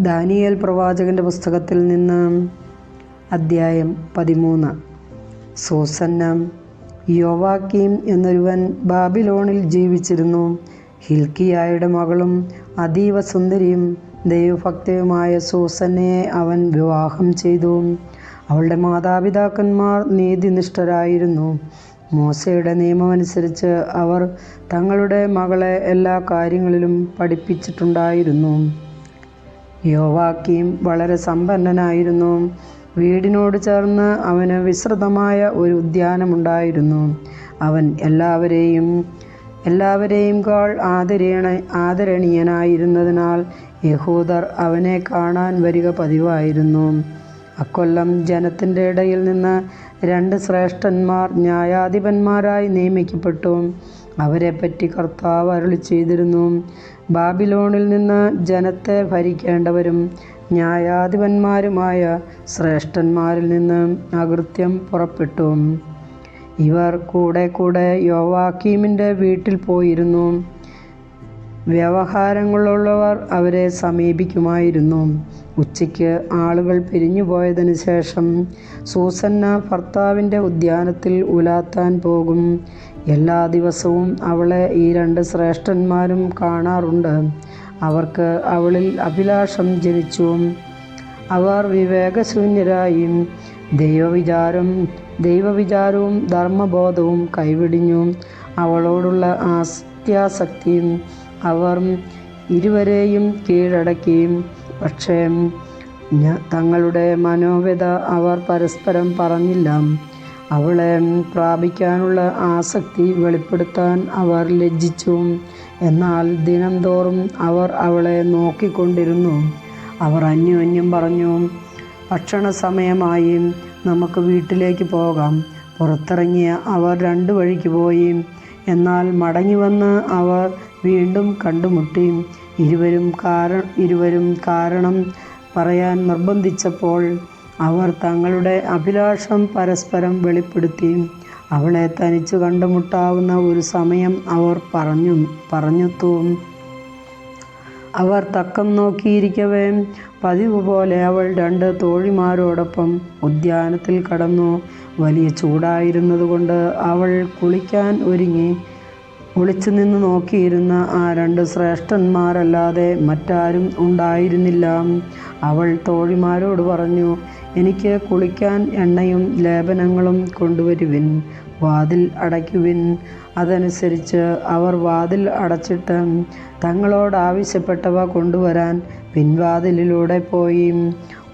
Daniel പ്രവാചകന്റെ പുസ്തകത്തിൽ നിന്ന് അദ്ധ്യായം പതിമൂന്ന്. സൂസന്ന യോവാക്കീം എന്നൊരുവൻ ബാബിലോണിൽ ജീവിച്ചിരുന്നു. ഹിൽക്കിയായുടെ മകളും അതീവ സുന്ദരിയും ദൈവഭക്തയുമായ സൂസന്നയെ അവൻ വിവാഹം ചെയ്തു. അവളുടെ മാതാപിതാക്കന്മാർ നീതിനിഷ്ഠരായിരുന്നു. മോശയുടെ നിയമമനുസരിച്ച് അവർ തങ്ങളുടെ മകളെ എല്ലാ കാര്യങ്ങളിലും പഠിപ്പിച്ചിട്ടുണ്ടായിരുന്നു. യോവാക്കീം വളരെ സമ്പന്നനായിരുന്നു. വീടിനോട് ചേർന്ന് അവന് വിസ്തൃതമായ ഒരു ഉദ്യാനമുണ്ടായിരുന്നു. അവൻ എല്ലാവരെയും എല്ലാവരെയും കാൾ ആദരണ ആദരണീയനായിരുന്നതിനാൽ യഹൂദർ അവനെ കാണാൻ വരിക പതിവായിരുന്നു. അക്കൊല്ലം ജനത്തിന്റെ ഇടയിൽ നിന്ന് രണ്ട് ശ്രേഷ്ഠന്മാർ ന്യായാധിപന്മാരായി നിയമിക്കപ്പെട്ടു. അവരെപ്പറ്റി കർത്താവ് അരുളി ചെയ്തിരുന്നു. ബാബിലോണിൽ നിന്ന് ജനത്തെ ഭരിക്കേണ്ടവരും ന്യായാധിപന്മാരുമായ ശ്രേഷ്ഠന്മാരിൽ നിന്ന് അകൃത്യം പുറപ്പെട്ടു. ഇവർ കൂടെ കൂടെ യോവാക്കീമിന്റെ വീട്ടിൽ പോയിരുന്നു. വ്യവഹാരങ്ങളുള്ളവർ അവരെ സമീപിക്കുമായിരുന്നു. ഉച്ചയ്ക്ക് ആളുകൾ പിരിഞ്ഞുപോയതിനു ശേഷം സൂസന്ന ഭർത്താവിന്റെ ഉദ്യാനത്തിൽ ഉലാത്താൻ പോകും. എല്ലാ ദിവസവും അവളെ ഈ രണ്ട് ശ്രേഷ്ഠന്മാരും കാണാറുണ്ട്. അവർക്ക് അവളിൽ അഭിലാഷം ജനിച്ചു അവർ വിവേകശൂന്യരായി ദൈവവിചാരം ദൈവവിചാരവും ധർമ്മബോധവും കൈവിടിഞ്ഞു അവളോടുള്ള ആസ്ത്യാസക്തിയും അവർ ഇരുവരെയും കീഴടക്കി. പക്ഷേ തങ്ങളുടെ മനോവ്യത അവർ പരസ്പരം പറഞ്ഞില്ല. അവളെ പ്രാപിക്കാനുള്ള ആസക്തി വെളിപ്പെടുത്താൻ അവർ ലജ്ജിച്ചു. എന്നാൽ ദിനം തോറും അവർ അവളെ നോക്കിക്കൊണ്ടിരുന്നു. അവർ അന്യോന്യം പറഞ്ഞു ഭക്ഷണ സമയമായി നമുക്ക് വീട്ടിലേക്ക് പോകാം. പുറത്തിറങ്ങിയ അവർ രണ്ടു വഴിക്ക് പോയി. എന്നാൽ മടങ്ങി വന്ന് അവർ വീണ്ടും കണ്ടുമുട്ടി. ഇരുവരും കാരണം ഇരുവരും കാരണം പറയാൻ നിർബന്ധിച്ചപ്പോൾ അവർ തങ്ങളുടെ അഭിലാഷം പരസ്പരം വെളിപ്പെടുത്തി അവളെ തനിച്ചു കണ്ടുമുട്ടാവുന്ന ഒരു സമയം അവർ പറഞ്ഞു പറഞ്ഞെത്തു അവർ തക്കം നോക്കിയിരിക്കവേ പതിവ് പോലെ അവൾ രണ്ട് തോഴിമാരോടൊപ്പം ഉദ്യാനത്തിൽ കടന്നു. വലിയ ചൂടായിരുന്നതുകൊണ്ട് അവൾ കുളിക്കാൻ ഒരുങ്ങി. ഒളിച്ചു നിന്ന് നോക്കിയിരുന്ന ആ രണ്ട് ശ്രേഷ്ഠന്മാരല്ലാതെ മറ്റാരും ഉണ്ടായിരുന്നില്ല. അവൾ തോഴിമാരോട് പറഞ്ഞു എനിക്ക് കുളിക്കാൻ എണ്ണയും ലേപനങ്ങളും കൊണ്ടുവരുവിൻ വാതിൽ അടയ്ക്കുവിൻ. അതനുസരിച്ച് അവർ വാതിൽ അടച്ചിട്ട് തങ്ങളോട് ആവശ്യപ്പെട്ടവ കൊണ്ടുവരാൻ പിൻവാതിലിലൂടെ പോയി.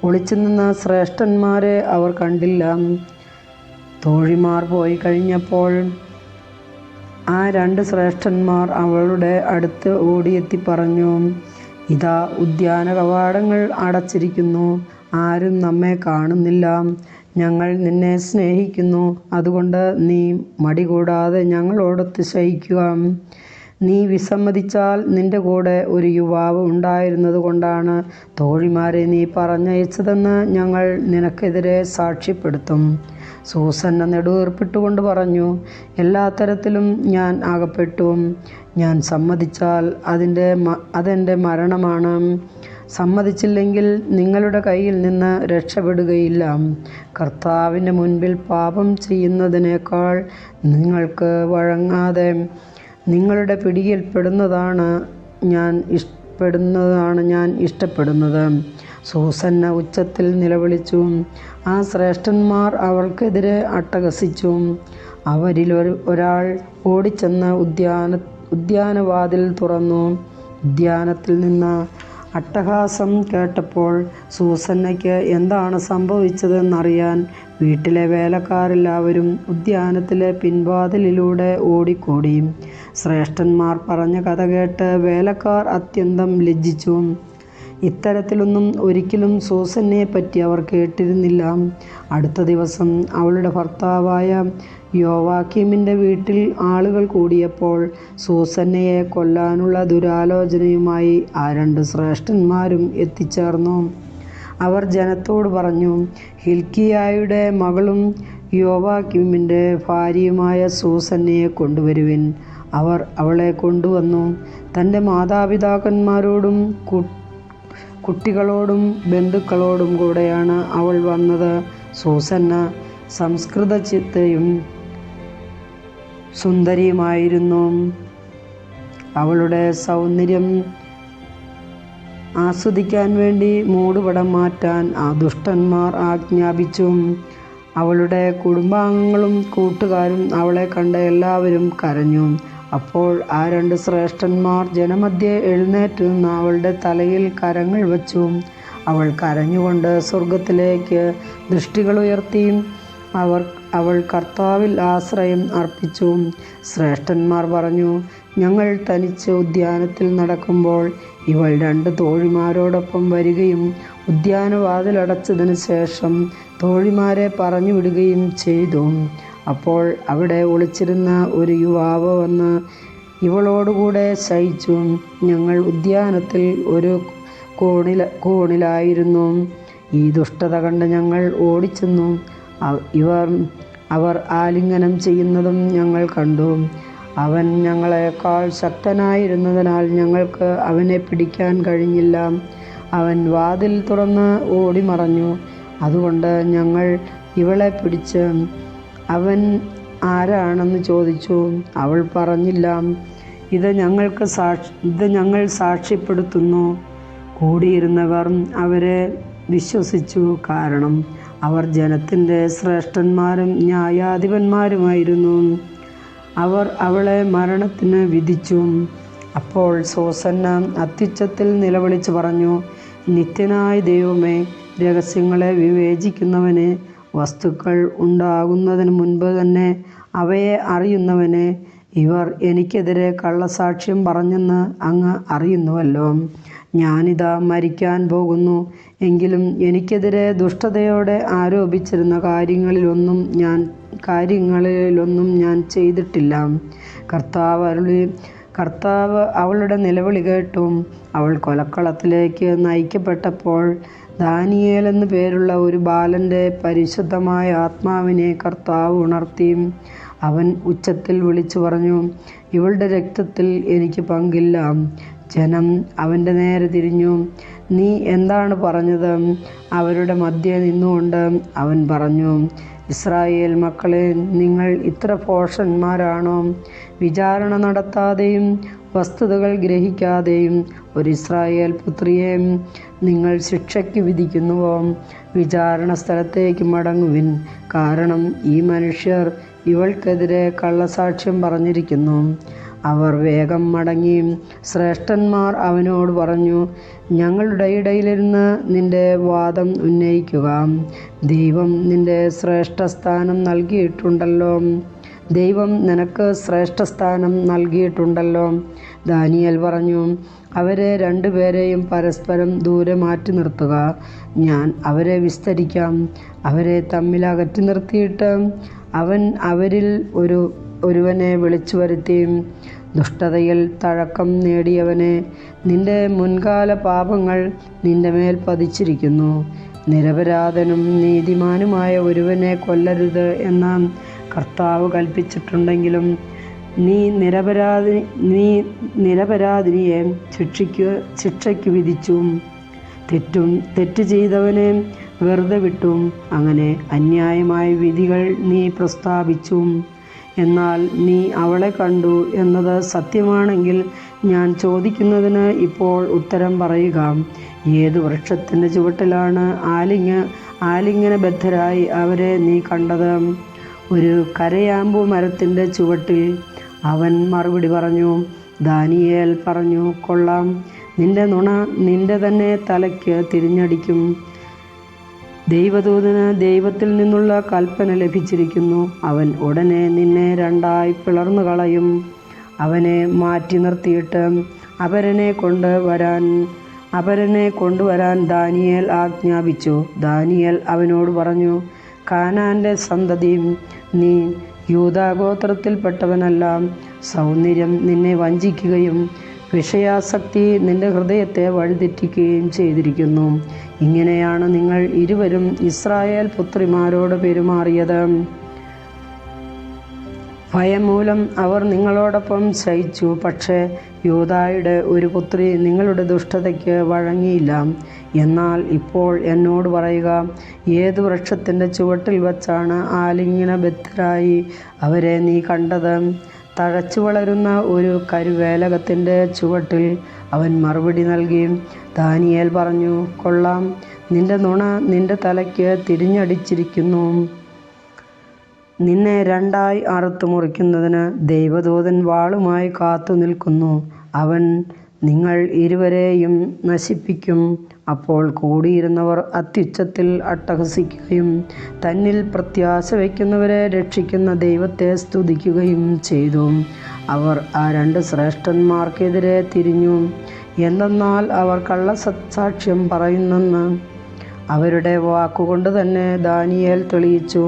ഒളിച്ചു നിന്ന ശ്രേഷ്ഠന്മാരെ അവർ കണ്ടില്ല. തോഴിമാർ പോയി കഴിഞ്ഞപ്പോൾ ആ രണ്ട് ശ്രേഷ്ഠന്മാർ അവളുടെ അടുത്ത് ഓടിയെത്തി പറഞ്ഞു ഇതാ ഉദ്യാന കവാടങ്ങൾ അടച്ചിരിക്കുന്നു. ആരും നമ്മെ കാണുന്നില്ല. ഞങ്ങൾ നിന്നെ സ്നേഹിക്കുന്നു. അതുകൊണ്ട് നീ മടി കൂടാതെ ഞങ്ങളോടൊത്ത് ശയിക്കുക നീ വിസമ്മതിച്ചാൽ നിന്റെ കൂടെ ഒരു യുവാവ് ഉണ്ടായിരുന്നത് കൊണ്ടാണ് തോഴിമാരെ നീ പറഞ്ഞയച്ചതെന്ന് ഞങ്ങൾ നിനക്കെതിരെ സാക്ഷ്യപ്പെടുത്തും. സൂസന്ന നെടുവേർപ്പിട്ടുകൊണ്ട് പറഞ്ഞു എല്ലാ തരത്തിലും ഞാൻ അകപ്പെട്ടു ഞാൻ സമ്മതിച്ചാൽ അതിന്റെ അതെന്റെ മരണമാണ്. സമ്മതിച്ചില്ലെങ്കിൽ നിങ്ങളുടെ കയ്യിൽ നിന്ന് രക്ഷപ്പെടുകയില്ല കർത്താവിന്റെ മുൻപിൽ പാപം ചെയ്യുന്നതിനേക്കാൾ നിങ്ങൾക്ക് വഴങ്ങാതെ നിങ്ങളുടെ പിടിയിൽപ്പെടുന്നതാണ് ഞാൻ ഇഷ്ടപ്പെടുന്നതാണ് ഞാൻ ഇഷ്ടപ്പെടുന്നത്. സൂസന്ന ഉച്ചത്തിൽ നിലവിളിച്ചു. ആ ശ്രേഷ്ഠന്മാർ അവൾക്കെതിരെ അട്ടഹസിച്ചു. അവരിൽ ഒരു ഒരാൾ ഓടിച്ചെന്ന് ഉദ്യാന ഉദ്യാനവാതിൽ തുറന്നു. ഉദ്യാനത്തിൽ നിന്ന് അട്ടഹാസം കേട്ടപ്പോൾ സൂസന്നയ്ക്ക് എന്താണ് സംഭവിച്ചതെന്നറിയാൻ വീട്ടിലെ വേലക്കാരെല്ലാവരും ഉദ്യാനത്തിലെ പിൻവാതിലിലൂടെ ഓടിക്കൂടി. ശ്രേഷ്ഠന്മാർ പറഞ്ഞ കഥ കേട്ട് വേലക്കാർ അത്യന്തം ലജ്ജിച്ചു. ഇത്തരത്തിലൊന്നും ഒരിക്കലും സൂസന്നയെ പറ്റി അവർ കേട്ടിരുന്നില്ല. അടുത്ത ദിവസം അവളുടെ ഭർത്താവായ യോവാക്കീമിന്റെ വീട്ടിൽ ആളുകൾ കൂടിയപ്പോൾ സൂസന്നയെ കൊല്ലാനുള്ള ദുരാലോചനയുമായി ആ രണ്ട് ശ്രേഷ്ഠന്മാരും എത്തിച്ചേർന്നു. അവർ ജനത്തോട് പറഞ്ഞു ഹിൽക്കിയായുടെ മകളും യോവാക്യൂമിന്റെ ഭാര്യയുമായ സൂസന്നയെ കൊണ്ടുവരുവിൻ. അവർ അവളെ കൊണ്ടുവന്നു. തന്റെ മാതാപിതാക്കന്മാരോടും കുട്ടികളോടും ബന്ധുക്കളോടും കൂടെയാണ് അവൾ വന്നത്. സൂസന്ന സംസ്കൃത ചിത്തയും സുന്ദരിയുമായിരുന്നു. അവളുടെ സൗന്ദര്യം ആസ്വദിക്കാൻ വേണ്ടി മൂടുപടം മാറ്റാൻ ആ ദുഷ്ടന്മാർ ആജ്ഞാപിച്ചു. അവളുടെ കുടുംബാംഗങ്ങളും കൂട്ടുകാരും അവളെ കണ്ട എല്ലാവരും കരഞ്ഞു. അപ്പോൾ ആ രണ്ട് ശ്രേഷ്ഠന്മാർ ജനമധ്യേ എഴുന്നേറ്റ് നിന്ന് അവളുടെ തലയിൽ കരങ്ങൾ വച്ചു. അവൾ കരഞ്ഞുകൊണ്ട് സ്വർഗത്തിലേക്ക് ദൃഷ്ടികൾ ഉയർത്തി. അവർ അവൾ കർത്താവിൽ ആശ്രയം അർപ്പിച്ചു. ശ്രേഷ്ഠന്മാർ പറഞ്ഞു ഞങ്ങൾ തനിച്ച് ഉദ്യാനത്തിൽ നടക്കുമ്പോൾ ഇവൾ രണ്ട് തോഴിമാരോടൊപ്പം വരികയും ഉദ്യാനവാതിലടച്ചതിന് ശേഷം തോഴിമാരെ പറഞ്ഞു വിടുകയും ചെയ്തു. അപ്പോൾ അവിടെ ഒളിച്ചിരുന്ന ഒരു യുവാവ് വന്ന് ഇവളോടുകൂടെ ശയിച്ചു. ഞങ്ങൾ ഉദ്യാനത്തിൽ ഒരു കോണില കോണിലായിരുന്നു. ഈ ദുഷ്ടത കണ്ട് ഞങ്ങൾ ഓടിച്ചെന്നു. ഇവർ അവർ ആലിംഗനം ചെയ്യുന്നതും ഞങ്ങൾ കണ്ടു. അവൻ ഞങ്ങളെക്കാൾ ശക്തനായിരുന്നതിനാൽ ഞങ്ങൾക്ക് അവനെ പിടിക്കാൻ കഴിഞ്ഞില്ല. അവൻ വാതിൽ തുറന്ന് ഓടിമറഞ്ഞു. അതുകൊണ്ട് ഞങ്ങൾ ഇവളെ പിടിച്ച് അവൻ ആരാണെന്ന് ചോദിച്ചു. അവൾ പറഞ്ഞില്ല ഇത് ഞങ്ങൾക്ക് സാക്ഷി ഇത് ഞങ്ങൾ സാക്ഷ്യപ്പെടുത്തുന്നു. കൂടിയിരുന്നവർ അവരെ വിശ്വസിച്ചു. കാരണം അവർ ജനത്തിന്റെ ശ്രേഷ്ഠന്മാരും ന്യായാധിപന്മാരുമായിരുന്നു. അവർ അവളെ മരണത്തിന് വിധിച്ചു. അപ്പോൾ സോസന്ന അത്യുച്ചത്തിൽ നിലവിളിച്ചു പറഞ്ഞു നിത്യനായ ദൈവമേ രഹസ്യങ്ങളെ വിവേചിക്കുന്നവനെ വസ്തുക്കൾ ഉണ്ടാകുന്നതിന് മുൻപ് തന്നെ അവയെ അറിയുന്നവനെ ഇവർ എനിക്കെതിരെ കള്ളസാക്ഷ്യം പറഞ്ഞെന്ന് അങ്ങ് അറിയുന്നുവല്ലോ. ഞാനിതാ മരിക്കാൻ പോകുന്നു. എങ്കിലും എനിക്കെതിരെ ദുഷ്ടതയോടെ ആരോപിച്ചിരുന്ന കാര്യങ്ങളിലൊന്നും ഞാൻ കാര്യങ്ങളിലൊന്നും ഞാൻ ചെയ്തിട്ടില്ല. കർത്താവ് അരുളി കർത്താവ് അവളുടെ നിലവിളി കേട്ടും അവൾ കൊലക്കളത്തിലേക്ക് നയിക്കപ്പെട്ടപ്പോൾ ദാനിയേൽ എന്നു പേരുള്ള ഒരു ബാലന്റെ പരിശുദ്ധമായ ആത്മാവിനെ കർത്താവ് ഉണർത്തി. അവൻ ഉച്ചത്തിൽ വിളിച്ചു പറഞ്ഞു ഇവളുടെ രക്തത്തിൽ എനിക്ക് പങ്കില്ല. ജനം അവന്റെ നേരെ തിരിഞ്ഞു. നീ എന്താണ് പറഞ്ഞത്? അവരുടെ മധ്യേ നിന്നുകൊണ്ട് അവൻ പറഞ്ഞു ഇസ്രായേൽ മക്കളെ നിങ്ങൾ ഇത്ര പോഷന്മാരാണോ? വിചാരണ നടത്താതെയും വസ്തുതകൾ ഗ്രഹിക്കാതെയും ഒരു ഇസ്രായേൽ പുത്രിയെ നിങ്ങൾ ശിക്ഷയ്ക്ക് വിധിക്കുന്നുവോ? വിചാരണ സ്ഥലത്തേക്ക് മടങ്ങുവിൻ. കാരണം ഈ മനുഷ്യർ ഇവൾക്കെതിരെ കള്ളസാക്ഷ്യം പറഞ്ഞിരിക്കുന്നു. അവർ വേഗം മടങ്ങി. ശ്രേഷ്ഠന്മാർ അവനോട് പറഞ്ഞു ഞങ്ങളുടെ ഇടയിലിരുന്ന് നിന്റെ വാദം ഉന്നയിക്കുക. ദൈവം നിന്റെ ശ്രേഷ്ഠസ്ഥാനം നൽകിയിട്ടുണ്ടല്ലോ. ദൈവം നിനക്ക് ശ്രേഷ്ഠസ്ഥാനം നൽകിയിട്ടുണ്ടല്ലോ. ദാനിയൽ പറഞ്ഞു അവരെ രണ്ടുപേരെയും പരസ്പരം ദൂരെ മാറ്റി നിർത്തുക. ഞാൻ അവരെ വിസ്തരിക്കാം. അവരെ തമ്മിൽ അകറ്റി നിർത്തിയിട്ട് അവൻ അവരിൽ ഒരു ഒരുവനെ വിളിച്ചു വരുത്തി ദുഷ്ടതയിൽ തഴക്കം നേടിയവനെ നിന്റെ മുൻകാല പാപങ്ങൾ നിന്റെ മേൽ പതിച്ചിരിക്കുന്നു. നിരപരാധനും നീതിമാനുമായ ഒരുവനെ കൊല്ലരുത് എന്ന് കർത്താവ് കൽപ്പിച്ചിട്ടുണ്ടെങ്കിലും നീ നിരപരാധി നീ നിരപരാധിനിയെ ശിക്ഷിക്കുക ശിക്ഷയ്ക്ക് വിധിച്ചു തെറ്റും തെറ്റ് ചെയ്തവനെ വെറുതെ വിട്ടും. അങ്ങനെ അന്യായമായ വിധികൾ നീ പ്രസ്താവിച്ചു എന്നാൽ നീ അവളെ കണ്ടു എന്നത് സത്യമാണെങ്കിൽ ഞാൻ ചോദിക്കുന്നതിന് ഇപ്പോൾ ഉത്തരം പറയുക. ഏത് വൃക്ഷത്തിന്റെ ചുവട്ടിലാണ് ആലിംഗ ബദ്ധരായി അവരെ നീ കണ്ടത്? ഒരു കരയാമ്പു മരത്തിന്റെ ചുവട്ടിൽ അവൻ മറുപടി പറഞ്ഞു ദാനിയേൽ പറഞ്ഞു കൊള്ളാം. നിന്റെ നുണ നിന്റെ തന്നെ തലയ്ക്ക് തിരിഞ്ഞടിക്കും. ദൈവദൂതന് ദൈവത്തിൽ നിന്നുള്ള കൽപ്പന ലഭിച്ചിരിക്കുന്നു. അവൻ ഉടനെ നിന്നെ രണ്ടായി പിളർന്നു കളയും. അവനെ മാറ്റി നിർത്തിയിട്ട് അപരനെ കൊണ്ട് വരാൻ അപരനെ കൊണ്ടുവരാൻ ദാനിയേൽ ആജ്ഞാപിച്ചു. ദാനിയേൽ അവനോട് പറഞ്ഞു കാനാന്റെ സന്തതി നീ യൂതാഗോത്രത്തിൽപ്പെട്ടവനല്ല സൗന്ദര്യം നിന്നെ വഞ്ചിക്കുകയും വിഷയാസക്തി നിന്റെ ഹൃദയത്തെ വഴിതെറ്റിക്കുകയും ചെയ്തിരിക്കുന്നു. ഇങ്ങനെയാണ് നിങ്ങൾ ഇരുവരും ഇസ്രായേൽ പുത്രിമാരോട് പെരുമാറിയത്. ഭയം മൂലം അവർ നിങ്ങളോടൊപ്പം ശയിച്ചു. പക്ഷേ യോദായുടെ ഒരു പുത്രി നിങ്ങളുടെ ദുഷ്ടതയ്ക്ക് വഴങ്ങിയില്ല. എന്നാൽ ഇപ്പോൾ എന്നോട് പറയുക ഏതു വൃക്ഷത്തിന്റെ ചുവട്ടിൽ വച്ചാണ് ആലിംഗനബദ്ധരായി അവരെ നീ കണ്ടത്? തഴച്ചു വളരുന്ന ഒരു കരുവേലകത്തിന്റെ ചുവട്ടിൽ അവൻ മറുപടി നൽകി. ദാനിയേൽ പറഞ്ഞു കൊള്ളാം. നിന്റെ നുണ നിന്റെ തലയ്ക്ക് തിരിഞ്ഞടിച്ചിരിക്കുന്നു. നിന്നെ രണ്ടായി അറുത്തു മുറിക്കുന്നതിന് ദൈവദൂതൻ വാളുമായി കാത്തു നിൽക്കുന്നു അവൻ നിങ്ങൾ ഇരുവരെയും നശിപ്പിക്കും. അപ്പോൾ കൂടിയിരുന്നവർ അത്യുച്ചത്തിൽ അട്ടഹസിക്കുകയും തന്നിൽ പ്രത്യാശ വയ്ക്കുന്നവരെ രക്ഷിക്കുന്ന ദൈവത്തെ സ്തുതിക്കുകയും ചെയ്തു. അവർ ആ രണ്ട് ശ്രേഷ്ഠന്മാർക്കെതിരെ തിരിഞ്ഞു. എന്തെന്നാൽ അവർ സത്സാക്ഷ്യം പറയുന്നെന്ന് അവരുടെ വാക്കുകൊണ്ട് തന്നെ ദാനിയേൽ തെളിയിച്ചു.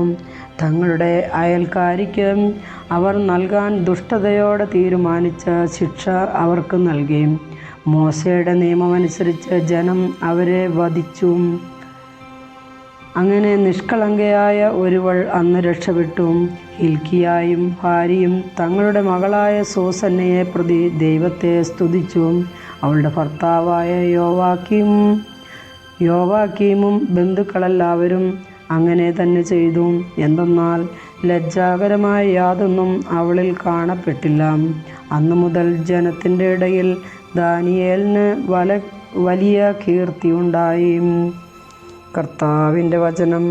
തങ്ങളുടെ അയൽക്കാരിക്ക് അവർ നൽകാൻ ദുഷ്ടതയോടെ തീരുമാനിച്ച ശിക്ഷ അവർക്ക് നൽകി. മോശയുടെ നിയമമനുസരിച്ച് ജനം അവരെ വധിച്ചു. അങ്ങനെ നിഷ്കളങ്കയായ ഒരുവൾ അന്ന് രക്ഷപ്പെട്ടു. ഹിൽക്കിയായും ഭാര്യയും തങ്ങളുടെ മകളായ സോസന്നയെ പ്രതി ദൈവത്തെ സ്തുതിച്ചു. അവളുടെ ഭർത്താവായ യോവാക്കിയും യോവാക്കീമും ബന്ധുക്കളെല്ലാവരും അങ്ങനെ തന്നെ ചെയ്തു. എന്തെന്നാൽ ലജ്ജാകരമായ യാതൊന്നും അവളിൽ കാണപ്പെട്ടില്ല. അന്നു മുതൽ ജനത്തിന്റെ ഇടയിൽ ദാനിയേലിന് വല വലിയ കീർത്തിയുണ്ടായി കർത്താവിന്റെ വചനം.